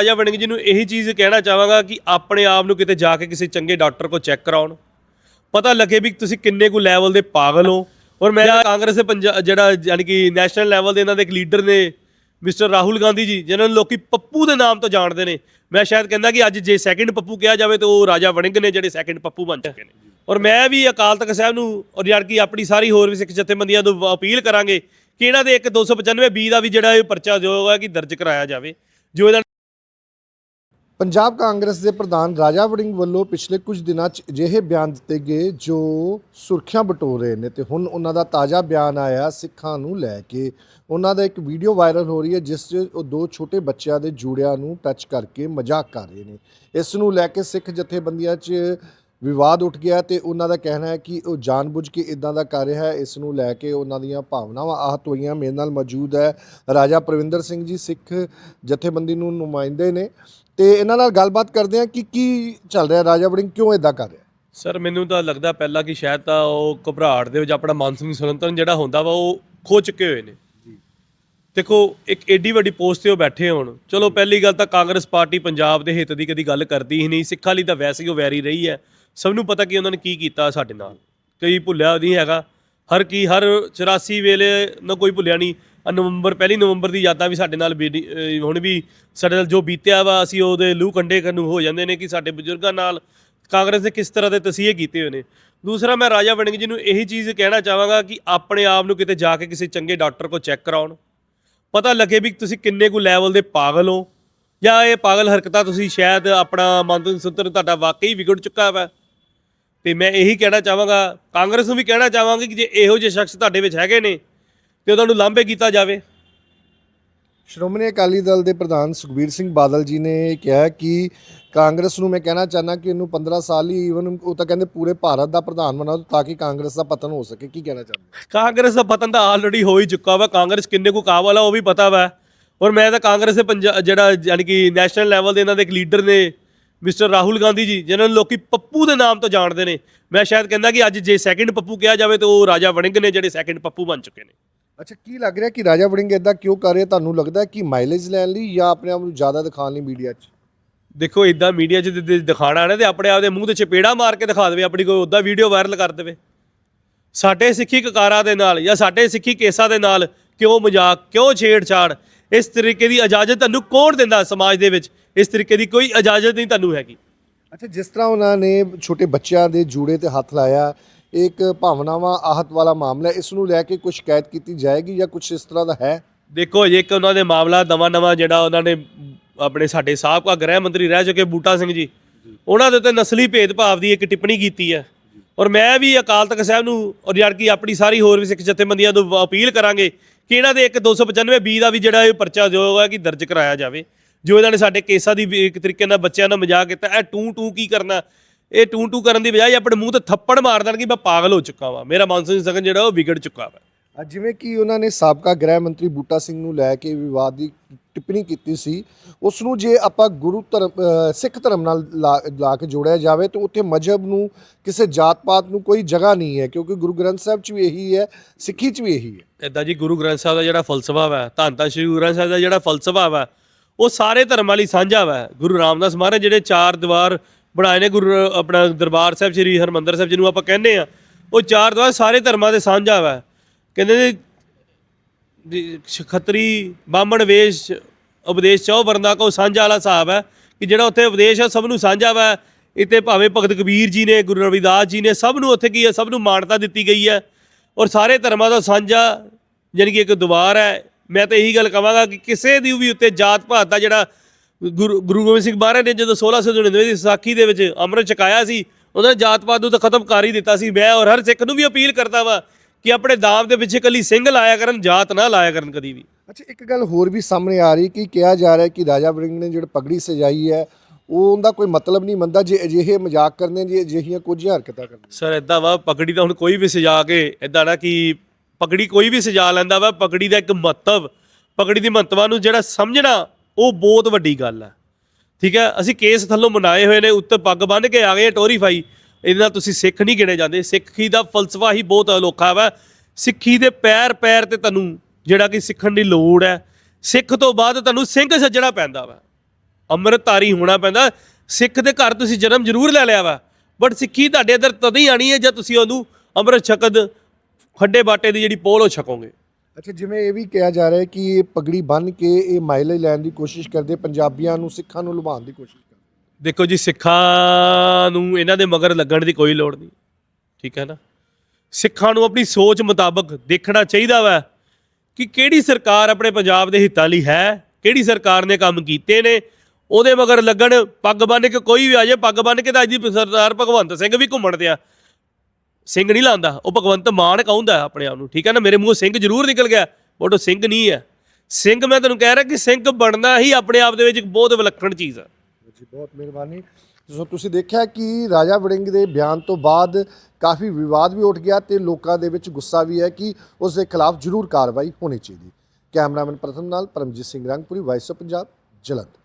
ਰਾਜਾ ਵੜਿੰਗ ਜੀ ਨੂੰ ਇਹੀ ਚੀਜ਼ ਕਹਿਣਾ ਚਾਹਾਂਗਾ ਕਿ ਆਪਣੇ ਆਪ ਨੂੰ ਕਿਤੇ ਜਾ ਕੇ ਕਿਸੇ ਚੰਗੇ ਡਾਕਟਰ ਕੋਲ ਚੈੱਕ ਕਰਾਉਣ। ਪਤਾ ਲੱਗੇ ਵੀ ਤੁਸੀਂ ਕਿੰਨੇ ਕੁ ਲੈਵਲ ਦੇ ਪਾਗਲ ਹੋ। ਔਰ ਮੈਂ ਕਾਂਗਰਸ ਦੇ ਪੰਜਾ- ਜਿਹੜਾ ਯਾਨੀ ਕਿ ਨੈਸ਼ਨਲ ਲੈਵਲ ਦੇ ਇਹਨਾਂ ਦੇ ਇੱਕ ਲੀਡਰ ਨੇ ਮਿਸਟਰ ਰਾਹੁਲ ਗਾਂਧੀ ਜੀ ਜਿਨ੍ਹਾਂ ਨੂੰ ਲੋਕੀ ਪੱਪੂ ਦੇ ਨਾਮ ਤੋਂ ਜਾਣਦੇ ਨੇ। ਮੈਂ ਸ਼ਾਇਦ ਕਹਿੰਦਾ ਕਿ ਅੱਜ ਜੇ ਸੈਕਿੰਡ ਪੱਪੂ ਕਿਹਾ ਜਾਵੇ ਤਾਂ ਉਹ ਰਾਜਾ ਵੜਿੰਗ ਨੇ ਜਿਹੜੇ ਸੈਕਿੰਡ ਪੱਪੂ ਬਣ ਚੁੱਕੇ ਨੇ। ਔਰ ਮੈਂ ਵੀ ਅਕਾਲ ਤਖਤ ਸਾਹਿਬ ਨੂੰ ਔਰ ਯਾਰ ਕਿ ਆਪਣੀ ਸਾਰੀ ਹੋਰ ਵੀ ਸਿੱਖ ਜਥੇਬੰਦੀਆਂ ਨੂੰ ਅਪੀਲ ਕਰਾਂਗੇ ਕਿ ਇਹਨਾਂ ਦੇ ਇੱਕ 295 ਬੀ ਦਾ ਵੀ ਜਿਹੜਾ ਇਹ ਪਰਚਾ ਜੋ ਹੈ ਕਿ ਦਰਜ ਕਰਾਇਆ ਜਾਵੇ ਜੋ ਇਹਦਾ ਪੰਜਾਬ ਕਾਂਗਰਸ ਦੇ ਪ੍ਰਧਾਨ ਰਾਜਾ ਵੜਿੰਗ ਵੱਲੋਂ ਪਿਛਲੇ ਕੁਝ ਦਿਨਾਂ 'ਚ ਅਜਿਹੇ ਬਿਆਨ ਦਿੱਤੇ ਗਏ ਜੋ ਸੁਰਖੀਆਂ ਬਟੋਰ ਰਹੇ ਨੇ ਤੇ ਹੁਣ ਉਹਨਾਂ ਦਾ ਤਾਜ਼ਾ ਬਿਆਨ ਆਇਆ ਸਿੱਖਾਂ ਨੂੰ ਲੈ ਕੇ। ਉਹਨਾਂ ਦਾ ਇੱਕ ਵੀਡੀਓ ਵਾਇਰਲ ਹੋ ਰਹੀ ਹੈ ਜਿਸ 'ਚ ਉਹ ਦੋ ਛੋਟੇ ਬੱਚਿਆਂ ਦੇ ਜੂੜਿਆਂ ਨੂੰ ਟੱਚ ਕਰਕੇ ਮਜ਼ਾਕ ਕਰ ਰਹੇ ਨੇ। ਇਸ ਨੂੰ ਲੈ ਕੇ ਸਿੱਖ ਜਥੇਬੰਦੀਆਂ 'ਚ ਵਿਵਾਦ ਉੱਠ ਗਿਆ ਤੇ ਉਹਨਾਂ ਦਾ ਕਹਿਣਾ ਹੈ ਕਿ ਉਹ ਜਾਣਬੁੱਝ ਕੇ ਇਦਾਂ ਦਾ ਕਰ ਰਿਹਾ ਹੈ, ਇਸ ਨੂੰ ਲੈ ਕੇ ਉਹਨਾਂ ਦੀਆਂ ਭਾਵਨਾਵਾਂ ਆਹਤ ਹੋਈਆਂ, ਮੇਰੇ ਨਾਲ ਮੌਜੂਦ ਹੈ ਰਾਜਾ ਪ੍ਰਵਿੰਦਰ ਸਿੰਘ ਜੀ, ਸਿੱਖ ਜਥੇਬੰਦੀ ਨੂੰ ਨੁਮਾਇੰਦੇ ਨੇ ਤੇ ਇਹਨਾਂ ਨਾਲ ਗੱਲਬਾਤ ਕਰਦੇ ਹਾਂ ਕਿ ਕੀ ਚੱਲ ਰਿਹਾ, ਰਾਜਾ ਵੜਿੰਗ ਕਿਉਂ ਇਦਾਂ ਕਰ ਰਿਹਾ? ਸਰ, ਮੈਨੂੰ ਤਾਂ ਲੱਗਦਾ ਪਹਿਲਾਂ ਕਿ ਸ਼ਾਇਦ ਤਾਂ ਉਹ ਘਬਰਾਹਟ ਦੇ ਵਿੱਚ ਆਪਣਾ ਮਾਨਸਿਕ ਸੰਤੁਲਨ ਜਿਹੜਾ ਹੁੰਦਾ ਵਾ, ਉਹ ਖੋ ਚੁੱਕੇ ਹੋਏ ਨੇ। ਦੇਖੋ, ਇੱਕ ਏਡੀ ਵੱਡੀ ਪੋਸਟ ਤੇ ਉਹ ਬੈਠੇ ਹੋਣ। ਚਲੋ, ਪਹਿਲੀ ਗੱਲ ਤਾਂ ਕਾਂਗਰਸ ਪਾਰਟੀ ਪੰਜਾਬ ਦੇ ਹਿੱਤ ਦੀ ਕਦੀ ਗੱਲ ਕਰਦੀ ਹੀ ਨਹੀਂ। ਸਿੱਖਾਂ ਲਈ ਤਾਂ ਵੈਸੇ ਹੀ ਉਹ ਵੈਰੀ ਰਹੀ ਹੈ। ਸਭ ਨੂੰ ਪਤਾ ਕਿ ਉਹਨਾਂ ਨੇ ਕੀ ਕੀਤਾ ਸਾਡੇ ਨਾਲ। ਕਈ ਭੁੱਲਿਆ ਨਹੀਂ ਹੈਗਾ। ਹਰ ਕੀ, ਹਰ 84 ਵੇਲੇ ਨਾ ਕੋਈ ਭੁੱਲਿਆ ਨਹੀਂ। ਆਹ ਨਵੰਬਰ, ਪਹਿਲੀ ਨਵੰਬਰ ਦੀ ਯਾਦਾਂ ਵੀ ਸਾਡੇ ਨਾਲ ਬੀਤੀ- ਹੁਣ ਵੀ ਸਾਡੇ ਨਾਲ ਜੋ ਬੀਤਿਆ ਵਾ, ਅਸੀਂ ਉਹਦੇ ਲੂ ਕੰਡੇ ਕਰਨ ਨੂੰ ਹੋ ਜਾਂਦੇ ਨੇ ਕਿ ਸਾਡੇ ਬਜ਼ੁਰਗਾਂ ਨਾਲ ਕਾਂਗਰਸ ਨੇ ਕਿਸ ਤਰ੍ਹਾਂ ਦੇ ਤਸੀਹੇ ਕੀਤੇ ਹੋਏ ਨੇ। ਦੂਸਰਾ, ਮੈਂ ਰਾਜਾ ਵੜਿੰਗ ਜੀ ਨੂੰ ਇਹੀ ਚੀਜ਼ ਕਹਿਣਾ ਚਾਹਾਂਗਾ ਕਿ ਆਪਣੇ ਆਪ ਨੂੰ ਕਿਤੇ ਜਾ ਕੇ ਕਿਸੇ ਚੰਗੇ ਡਾਕਟਰ ਕੋਲ ਚੈੱਕ ਕਰਾਉਣ। ਪਤਾ ਲੱਗੇ ਵੀ ਤੁਸੀਂ ਕਿੰਨੇ ਕੁ ਲੈਵਲ ਦੇ ਪਾਗਲ ਹੋ। ਜਾਂ ਇਹ ਪਾਗਲ ਹਰਕਤਾਂ ਤੁਸੀਂ ਸ਼ਾਇਦ ਆਪਣਾ ਮਨ ਸੁਤਰ ਤੁਹਾਡਾ ਵਾਕਈ ਵਿਗੜ ਚੁੱਕਾ ਵਾ। ਤੇ ਮੈਂ ਇਹੀ ਕਹਿਣਾ ਚਾਹਾਂਗਾ, ਕਾਂਗਰਸ ਨੂੰ ਵੀ ਕਹਿਣਾ ਚਾਹਾਂਗਾ ਕਿ ਜੇ ਇਹੋ ਜਿਹੇ ਸ਼ਖਸ ਤੁਹਾਡੇ ਵਿੱਚ ਹੈਗੇ ਨੇ ਤੇ ਉਹਨਾਂ ਨੂੰ ਲਾਂਭੇ ਕੀਤਾ ਜਾਵੇ। ਸ਼੍ਰੋਮਣੀ ਅਕਾਲੀ ਦਲ ਦੇ ਪ੍ਰਧਾਨ ਸੁਖਬੀਰ ਸਿੰਘ ਬਾਦਲ ਜੀ ਨੇ ਕਿਹਾ ਕਿ ਕਾਂਗਰਸ ਨੂੰ ਮੈਂ ਕਹਿਣਾ ਚਾਹਨਾ ਕਿ ਇਹਨੂੰ 15 ਸਾਲ ਹੀ ਈਵਨ ਉਹ ਤਾਂ ਕਹਿੰਦੇ ਪੂਰੇ ਭਾਰਤ ਦਾ ਪ੍ਰਧਾਨ ਬਣਾ ਦਿਓ ਤਾਂ ਕਿ ਕਾਂਗਰਸ ਦਾ ਪਤਨ ਹੋ ਸਕੇ। ਕੀ ਕਹਿਣਾ ਚਾਹੁੰਦੇ ਕਾਂਗਰਸ ਦਾ ਪਤਨ ਤਾਂ ਆਲਰੇਡੀ ਹੋ ਹੀ ਚੁੱਕਾ ਵਾ। ਕਾਂਗਰਸ ਕਿੰਨੇ ਕੁ ਕਾਬਲ ਆ ਉਹ ਵੀ ਪਤਾ ਵਾ। ਔਰ ਮੈਂ ਤਾਂ ਕਾਂਗਰਸ ਦੇ ਪੰਜਾ- ਜਿਹੜਾ ਯਾਨੀ ਕਿ ਨੈਸ਼ਨਲ ਲੈਵਲ ਦੇ ਇਹਨਾਂ ਦੇ ਇੱਕ ਲੀਡਰ ਨੇ ਮਿਸਟਰ ਰਾਹੁਲ ਗਾਂਧੀ ਜੀ, ਜਿਨ੍ਹਾਂ ਨੂੰ ਲੋਕੀ ਪੱਪੂ ਦੇ ਨਾਮ ਤੋਂ ਜਾਣਦੇ ਨੇ। ਮੈਂ ਸ਼ਾਇਦ ਕਹਿੰਦਾ ਕਿ ਅੱਜ ਜੇ ਸੈਕਿੰਡ ਪੱਪੂ ਕਿਹਾ ਜਾਵੇ ਤਾਂ ਉਹ ਰਾਜਾ ਵੜਿੰਗ ਨੇ, ਜਿਹੜੇ ਸੈਕਿੰਡ ਪੱਪੂ ਬਣ ਚੁੱਕੇ ਨੇ। ਅੱਛਾ ਕੀ ਲੱਗ ਰਿਹਾ ਕਿ ਰਾਜਾ ਵੜਿੰਗ ਇਦਾਂ ਕਿਉਂ ਕਰ ਰਿਹਾ? ਤੁਹਾਨੂੰ ਲੱਗਦਾ ਕਿ ਮਾਈਲੇਜ ਲੈਣ ਲਈ ਜਾਂ ਆਪਣੇ ਆਪ ਨੂੰ ਜ਼ਿਆਦਾ ਦਿਖਾਉਣ ਲਈ ਮੀਡੀਆ 'ਚ? ਦੇਖੋ ਇਦਾਂ ਮੀਡੀਆ 'ਚ ਦਿਖਾਣਾ ਨਾ ਤੇ ਆਪਣੇ ਆਪ ਦੇ ਮੂੰਹ ਤੇ ਚਪੇੜਾ ਮਾਰ ਕੇ ਦਿਖਾ ਦੇਵੇ ਆਪਣੀ ਕੋਈ ਉਦਾਂ ਵੀਡੀਓ ਵਾਇਰਲ ਕਰ ਦੇਵੇ। ਸਾਡੇ ਸਿੱਖੀ ਕਕਾਰਾਂ ਦੇ ਨਾਲ ਜਾਂ ਸਾਡੇ ਸਿੱਖੀ ਕੇਸਾਂ ਦੇ ਨਾਲ ਕਿਉਂ ਮਜ਼ਾਕ ਕਿਉਂ ਛੇੜਛਾੜ? ਇਸ ਤਰੀਕੇ ਦੀ ਇਜਾਜ਼ਤ ਤੁਹਾਨੂੰ ਕੌਣ ਦਿੰਦਾ ਸਮਾਜ ਦੇ ਵਿੱਚ? ਇਸ ਤਰੀਕੇ ਦੀ ਕੋਈ ਇਜਾਜ਼ਤ ਨਹੀਂ ਤੁਹਾਨੂੰ ਹੈਗੀ। ਅੱਛਾ ਜਿਸ ਤਰ੍ਹਾਂ ਉਹਨਾਂ ਨੇ ਛੋਟੇ ਬੱਚਿਆਂ ਦੇ ਜੂੜੇ ਤੇ ਹੱਥ ਲਾਇਆ ਇੱਕ ਭਾਵਨਾਵਾਂ, ਆਹਤ ਵਾਲਾ ਮਾਮਲਾ ਇਸ ਨੂੰ ਲੈ ਕੇ ਕੁਝ ਸ਼ਿਕਾਇਤ ਕੀਤੀ ਜਾਏਗੀ ਜਾਂ ਕੁਝ ਇਸ ਤਰ੍ਹਾਂ ਦਾ ਹੈ? ਦੇਖੋ ਜੇ, ਇੱਕ ਉਹਨਾਂ ਦੇ ਮਾਮਲਾ ਨਵਾਂ ਨਵਾਂ ਜਿਹੜਾ ਉਹਨਾਂ ਨੇ ਆਪਣੇ ਸਾਡੇ ਸਾਬਕਾ ਗ੍ਰਹਿ ਮੰਤਰੀ ਰਹਿ ਚੁੱਕੇ, ਬੂਟਾ ਸਿੰਘ ਜੀ। ਉਹਨਾਂ ਦੇ ਉੱਤੇ ਨਸਲੀ ਭੇਦਭਾਵ ਦੀ ਇੱਕ ਟਿੱਪਣੀ ਕੀਤੀ ਹੈ। ਔਰ ਮੈਂ ਵੀ ਅਕਾਲ ਤਖਤ ਸਾਹਿਬ ਨੂੰ ਔਰ ਯਾਰ ਕਿ ਆਪਣੀ ਸਾਰੀ ਹੋਰ ਵੀ ਸਿੱਖ ਜਥੇਬੰਦੀਆਂ ਨੂੰ ਅਪੀਲ ਕਰਾਂਗੇ ਕਿ ਇਹਨਾਂ ਦੇ ਇੱਕ 295 ਬੀ ਦਾ ਵੀ ਜਿਹੜਾ ਇਹ ਪਰਚਾ ਜੋ ਹੈ ਕਿ ਦਰਜ ਕਰਾਇਆ ਜਾਵੇ। ਜੋ ਇਹਨਾਂ ਨੇ ਸਾਡੇ ਕੇਸਾਂ ਦੀ ਇੱਕ ਤਰੀਕੇ ਨਾਲ ਬੱਚਿਆਂ ਨਾਲ ਮਜ਼ਾਕ ਕੀਤਾ, ਇਹ ਟੂ ਟੂ ਕੀ ਕਰਨਾ? ਇਹ ਟੂ ਟੂ ਕਰਨ ਦੀ ਬਜਾਏ ਆਪਣੇ ਮੂੰਹ ਤੇ ਥੱਪੜ ਮਾਰ ਦੇਣ ਕਿ ਮੈਂ ਪਾਗਲ ਹੋ ਚੁੱਕਾ ਵਾਂ। ਮੇਰਾ ਮਾਨਸਿਕ ਸਗਨ ਜਿਹੜਾ ਉਹ ਵਿਗੜ ਚੁੱਕਾ ਵਾ। ਜਿਵੇਂ ਕਿ ਉਹਨਾਂ ਨੇ ਸਾਬਕਾ ਗ੍ਰਹਿ ਮੰਤਰੀ ਬੂਟਾ ਸਿੰਘ ਨੂੰ ਲੈ ਕੇ ਵਿਵਾਦ ਦੀ ਟਿੱਪਣੀ ਕੀਤੀ ਸੀ ਉਸ ਨੂੰ ਜੇ ਆਪਾਂ ਗੁਰੂ ਧਰਮ ਅ, ਸਿੱਖ ਧਰਮ ਨਾਲ ਲਾ- ਲਾ ਕੇ ਜੋੜਿਆ ਜਾਵੇ ਤਾਂ ਉੱਥੇ ਮਜਹਬ ਨੂੰ ਕਿਸੇ ਜਾਤ ਪਾਤ ਨੂੰ ਕੋਈ ਜਗ੍ਹਾ ਨਹੀਂ ਹੈ ਕਿਉਂਕਿ ਗੁਰੂ ਗ੍ਰੰਥ ਸਾਹਿਬ 'ਚ ਵੀ ਇਹੀ ਹੈ ਸਿੱਖੀ 'ਚ ਵੀ ਇਹੀ ਹੈ। ਇਦਾਂ ਜੀ ਗੁਰੂ ਗ੍ਰੰਥ ਸਾਹਿਬ ਦਾ ਜਿਹੜਾ ਫਲਸਫਾ ਵਾ ਧੰਨ ਧੰਨ ਸ਼੍ਰੀ ਗੁਰੂ ਗ੍ਰੰਥ ਸਾਹਿਬ ਦਾ ਜਿਹੜਾ ਫਲਸਫਾ ਵਾ ਉਹ ਸਾਰੇ ਧਰਮਾਂ ਲਈ ਸਾਂਝਾ ਵਾ। ਗੁਰੂ ਰਾਮਦਾਸ ਮਹਾਰਾਜ ਜਿਹੜੇ ਚਾਰ ਦੀਵਾਰ ਬਣਾਏ ਨੇ ਗੁਰੂ, ਆਪਣਾ ਦਰਬਾਰ ਸਾਹਿਬ ਸ਼੍ਰੀ ਹਰਮੰਦਰ ਸਾਹਿਬ ਜਿਹਨੂੰ ਆਪਾਂ ਕਹਿੰਦੇ ਆ ਉਹ ਚਾਰ ਦੀਵਾਰ ਸਾਰੇ ਧਰਮਾਂ ਦੇ ਸਾਂਝਾ ਵਾ। ਕਹਿੰਦੇ ਨੇ ਖੱਤਰੀ, ਬਾਹਮਣ ਵੇਸ਼, ਉਪਦੇਸ਼ ਚੌ ਵਰਨਾ ਕੋ ਸਾਂਝਾ ਵਾਲਾ ਹਿਸਾਬ ਹੈ ਕਿ ਜਿਹੜਾ ਉੱਥੇ ਉਪਦੇਸ਼ ਹੈ ਸਭ ਨੂੰ ਸਾਂਝਾ ਵਾ। ਇੱਥੇ ਭਾਵੇਂ ਭਗਤ ਕਬੀਰ ਜੀ ਨੇ, ਗੁਰੂ ਰਵਿਦਾਸ ਜੀ ਨੇ, ਸਭ ਨੂੰ ਉੱਥੇ ਕੀ ਹੈ, ਸਭ ਨੂੰ ਮਾਨਤਾ ਦਿੱਤੀ ਗਈ ਹੈ। ਔਰ ਸਾਰੇ ਧਰਮਾਂ ਦਾ ਸਾਂਝਾ ਯਾਨੀ ਕਿ ਇੱਕ ਦੁਆਰ ਹੈ। ਮੈਂ ਤਾਂ ਇਹੀ ਗੱਲ ਕਹਾਂਗਾ ਕਿ ਕਿਸੇ ਦੀ ਵੀ ਉੱਤੇ ਜਾਤ ਪਾਤ ਦਾ ਜਿਹੜਾ ਗੁਰੂ ਗੁਰੂ ਗੋਬਿੰਦ ਸਿੰਘ ਮਹਾਰਾਜ ਨੇ ਜਦੋਂ 1699 ਦੀ ਵਿਸਾਖੀ ਦੇ ਵਿੱਚ ਅੰਮ੍ਰਿਤ ਛਕਾਇਆ ਸੀ ਉਹਨਾਂ ਨੇ ਜਾਤ ਪਾਤ ਨੂੰ ਤਾਂ ਖਤਮ ਕਰ ਹੀ ਦਿੱਤਾ ਸੀ। ਮੈਂ ਔਰ ਹਰ ਸਿੱਖ ਨੂੰ ਵੀ ਅਪੀਲ ਕਰਦਾ ਵਾਂ ਕਿ ਆਪਣੇ ਦਾਮ ਦੇ ਪਿੱਛੇ ਕੱਲੀ ਸਿੰਘ ਲਾਇਆ ਕਰਨ ਜਾਤ ਨਾ ਲਾਇਆ ਕਰਨ ਕਦੀ ਵੀ। ਅੱਛਾ ਇੱਕ ਗੱਲ ਹੋਰ ਵੀ ਸਾਹਮਣੇ ਆ ਰਹੀ ਕਿ ਕਿਹਾ ਜਾ ਰਿਹਾ ਕਿ ਰਾਜਾ ਵੜਿੰਗ ਨੇ ਜਿਹੜਾ ਪਗੜੀ ਸਜਾਈ ਹੈ ਉਹ ਉਹਦਾ ਕੋਈ ਮਤਲਬ ਨਹੀਂ ਮੰਨਦਾ ਜੇ ਅਜਿਹੇ ਮਜ਼ਾਕ ਕਰਨੇ ਜੇ ਅਜਿਹੀਆਂ ਕੁਝ ਹਰਕਤਾਂ ਕਰਨੇ ਸਰ ਇਦਾਂ ਵਾ ਪਗੜੀ ਤਾਂ ਹੁਣ ਕੋਈ ਵੀ ਸਜਾ ਕੇ ਇਦਾਂ ਨਾ ਕਿ ਪਗੜੀ ਕੋਈ ਵੀ ਸਜਾ ਲੈਂਦਾ ਵਾ ਪਗੜੀ ਦਾ ਇੱਕ ਮਹੱਤਵ ਪਗੜੀ ਦੀ ਮਹੱਤਵਾ ਨੂੰ ਜਿਹੜਾ ਸਮਝਣਾ ਉਹ ਬਹੁਤ ਵੱਡੀ ਗੱਲ ਹੈ। ਠੀਕ ਹੈ? ਅਸੀਂ ਕੇਸ ਥੱਲੋਂ ਮਨਾਏ ਹੋਏ ਨੇ, ਉੱਤੇ ਪੱਗ ਬੰਨ੍ਹ ਕੇ ਆ ਗਏ ਟੋਰੀ ਫਾਈ ਇਹਦੇ ਨਾਲ ਤੁਸੀਂ ਸਿੱਖ ਨਹੀਂ ਗਿਣੇ ਜਾਂਦੇ। ਸਿੱਖੀ ਦਾ ਫਲਸਫਾ ਹੀ ਬਹੁਤ ਅਨੋਖਾ ਵਾ। ਸਿੱਖੀ ਦੇ ਪੈਰ ਪੈਰ ਤੇ ਤੁਹਾਨੂੰ ਜਿਹੜਾ ਕਿ ਸਿੱਖਣ ਦੀ ਲੋੜ ਹੈ। ਸਿੱਖ ਤੋਂ ਬਾਅਦ ਤੁਹਾਨੂੰ ਸਿੰਘ ਸੱਜਣਾ ਪੈਂਦਾ ਵਾ। ਅੰਮ੍ਰਿਤਧਾਰੀ ਹੋਣਾ ਪੈਂਦਾ। ਸਿੱਖ ਦੇ ਘਰ ਤੁਸੀਂ ਜਨਮ ਜ਼ਰੂਰ ਲੈ ਲਿਆ ਵਾ। ਬਟ ਸਿੱਖੀ ਤੁਹਾਡੇ ਅੰਦਰ ਤਦ ਹੀ ਆਣੀ ਹੈ ਜਦ ਤੁਸੀਂ ਉਹਨੂੰ ਅੰਮ੍ਰਿਤ ਛਕਦ, ਖੱਡੇ ਬਾਟੇ ਦੀ ਜਿਹੜੀ ਪੋਲ ਉਹ ਛਕੋਗੇ। ਅੱਛਾ, ਜਿਵੇਂ ਇਹ ਵੀ ਕਿਹਾ ਜਾ ਰਿਹਾ ਹੈ ਕਿ ਇਹ ਪਗੜੀ ਬੰਨ ਕੇ ਇਹ ਮਾਈਲੇਜ ਲੈਣ ਦੀ ਕੋਸ਼ਿਸ਼ ਕਰਦੇ, ਪੰਜਾਬੀਆਂ ਨੂੰ, ਸਿੱਖਾਂ ਨੂੰ ਲੁਭਾਉਣ ਦੀ ਕੋਸ਼ਿਸ਼ ਕਰਦੇ। ਦੇਖੋ ਜੀ, ਸਿੱਖਾਂ ਨੂੰ ਇਹਨਾਂ ਦੇ ਮਗਰ ਲੱਗਣ ਦੀ ਕੋਈ ਲੋੜ ਨਹੀਂ, ਠੀਕ ਹੈ ਨਾ? ਸਿੱਖਾਂ ਨੂੰ ਆਪਣੀ ਸੋਚ ਮੁਤਾਬਕ ਦੇਖਣਾ ਚਾਹੀਦਾ ਵਾ ਕਿ ਕਿਹੜੀ ਸਰਕਾਰ ਆਪਣੇ ਪੰਜਾਬ ਦੇ ਹਿੱਤਾਂ ਲਈ ਹੈ, ਕਿਹੜੀ ਸਰਕਾਰ ਨੇ ਕੰਮ ਕੀਤੇ ਨੇ, ਉਹਦੇ ਮਗਰ ਲੱਗਣ, ਪੱਗ ਬੰਨ ਕੇ ਕੋਈ ਵੀ ਆ ਜਾਏ, ਪੱਗ ਬੰਨ ਕੇ ਤਾਂ ਅੱਜ ਦੀ ਸਰਦਾਰ ਭਗਵੰਤ ਸਿੰਘ ਵੀ ਘੁੰਮਣ ਤੇ ਆ ਸਿੰਘ ਨਹੀਂ ਲਾਉਂਦਾ, ਉਹ ਭਗਵੰਤ ਮਾਨ ਕਹਿੰਦਾ ਆਪਣੇ ਆਪ ਨੂੰ, ਠੀਕ ਹੈ ਨਾ, ਮੇਰੇ ਮੂੰਹੋਂ ਸਿੰਘ ਜ਼ਰੂਰ ਨਿਕਲ ਗਿਆ, ਬਟ ਉਹ ਸਿੰਘ ਨਹੀਂ ਹੈ। ਸਿੰਘ, ਮੈਂ ਤੁਹਾਨੂੰ ਕਹਿ ਰਿਹਾ ਕਿ ਸਿੰਘ ਬਣਨਾ ਹੀ ਆਪਣੇ ਆਪ ਦੇ ਵਿੱਚ ਇੱਕ ਬਹੁਤ ਵਿਲੱਖਣ ਚੀਜ਼ ਆ। ਜੀ, ਬਹੁਤ ਮਿਹਰਬਾਨੀ। ਸੋ ਤੁਸੀਂ ਦੇਖਿਆ ਕਿ ਰਾਜਾ ਵੜਿੰਗ ਦੇ ਬਿਆਨ ਤੋਂ ਬਾਅਦ ਕਾਫੀ ਵਿਵਾਦ ਵੀ ਉੱਠ ਗਿਆ ਤੇ ਲੋਕਾਂ ਦੇ ਵਿੱਚ ਗੁੱਸਾ ਵੀ ਹੈ ਕਿ ਉਸ ਦੇ ਖਿਲਾਫ ਜ਼ਰੂਰ ਕਾਰਵਾਈ ਹੋਣੀ ਚਾਹੀਦੀ। ਕੈਮਰਾਮੈਨ ਪ੍ਰਥਮ ਨਾਲ ਪਰਮਜੀਤ ਸਿੰਘ ਰੰਗਪੁਰੀ ਵਾਇਸ ਆਫ ਪੰਜਾਬ ਜਲੰਧਰ।